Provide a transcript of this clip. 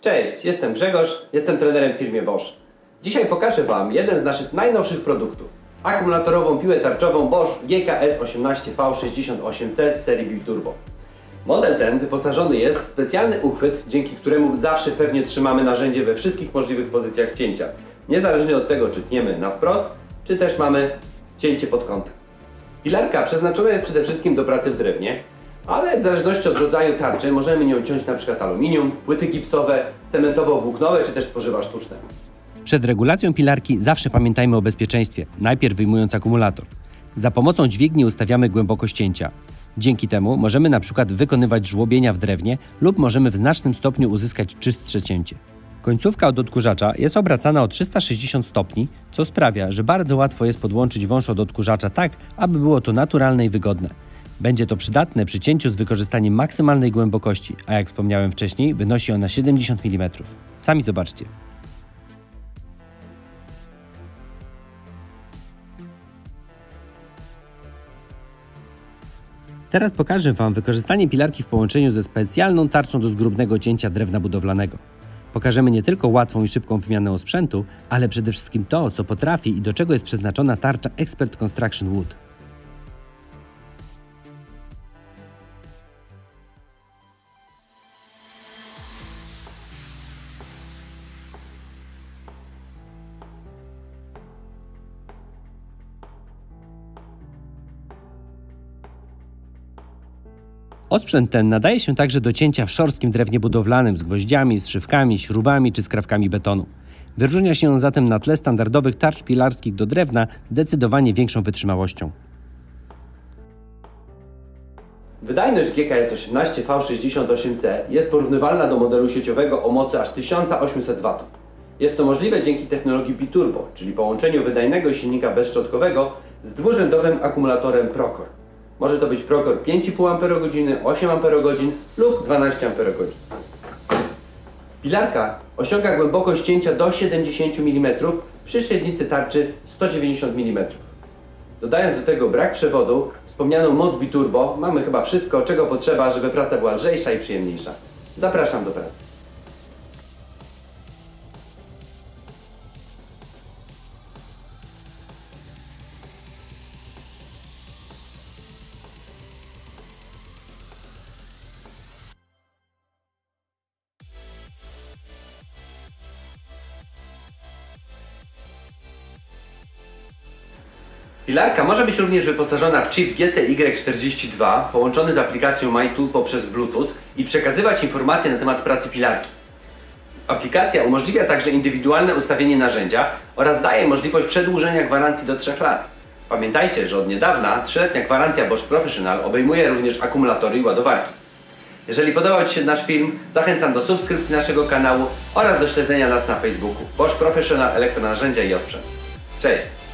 Cześć, jestem Grzegorz, jestem trenerem w firmie Bosch. Dzisiaj pokażę Wam jeden z naszych najnowszych produktów. Akumulatorową piłę tarczową Bosch GKS 18V68C z serii Biturbo. Model ten wyposażony jest w specjalny uchwyt, dzięki któremu zawsze pewnie trzymamy narzędzie we wszystkich możliwych pozycjach cięcia. Niezależnie od tego, czy tniemy na wprost, czy też mamy cięcie pod kątem. Pilarka przeznaczona jest przede wszystkim do pracy w drewnie, ale w zależności od rodzaju tarczy możemy nią ciąć przykład aluminium, płyty gipsowe, cementowo-włóknowe czy też tworzywa sztuczne. Przed regulacją pilarki zawsze pamiętajmy o bezpieczeństwie, najpierw wyjmując akumulator. Za pomocą dźwigni ustawiamy głębokość cięcia. Dzięki temu możemy na przykład wykonywać żłobienia w drewnie lub możemy w znacznym stopniu uzyskać czystsze cięcie. Końcówka od odkurzacza jest obracana o 360 stopni, co sprawia, że bardzo łatwo jest podłączyć wąż od odkurzacza tak, aby było to naturalne i wygodne. Będzie to przydatne przy cięciu z wykorzystaniem maksymalnej głębokości, a jak wspomniałem wcześniej, wynosi ona 70 mm. Sami zobaczcie. Teraz pokażę Wam wykorzystanie pilarki w połączeniu ze specjalną tarczą do zgrubnego cięcia drewna budowlanego. Pokażemy nie tylko łatwą i szybką wymianę sprzętu, ale przede wszystkim to, co potrafi i do czego jest przeznaczona tarcza Expert Construction Wood. Osprzęt ten nadaje się także do cięcia w szorstkim drewnie budowlanym z gwoździami, zszywkami, śrubami czy skrawkami betonu. Wyróżnia się on zatem na tle standardowych tarcz pilarskich do drewna zdecydowanie większą wytrzymałością. Wydajność GKS 18V68C jest porównywalna do modelu sieciowego o mocy aż 1800 W. Jest to możliwe dzięki technologii Biturbo, czyli połączeniu wydajnego silnika bezszczotkowego z dwurzędowym akumulatorem Procor. Może to być Procor 5,5 Ah, 8 Ah lub 12 Ah. Pilarka osiąga głębokość cięcia do 70 mm przy średnicy tarczy 190 mm. Dodając do tego brak przewodu, wspomnianą moc biturbo, mamy chyba wszystko, czego potrzeba, żeby praca była lżejsza i przyjemniejsza. Zapraszam do pracy. Pilarka może być również wyposażona w chip GCY42 połączony z aplikacją MyTool poprzez Bluetooth i przekazywać informacje na temat pracy pilarki. Aplikacja umożliwia także indywidualne ustawienie narzędzia oraz daje możliwość przedłużenia gwarancji do 3 lat. Pamiętajcie, że od niedawna 3-letnia gwarancja Bosch Professional obejmuje również akumulatory i ładowarki. Jeżeli podobał Ci się nasz film, zachęcam do subskrypcji naszego kanału oraz do śledzenia nas na Facebooku. Bosch Professional Elektronarzędzia i Odprzęt. Cześć!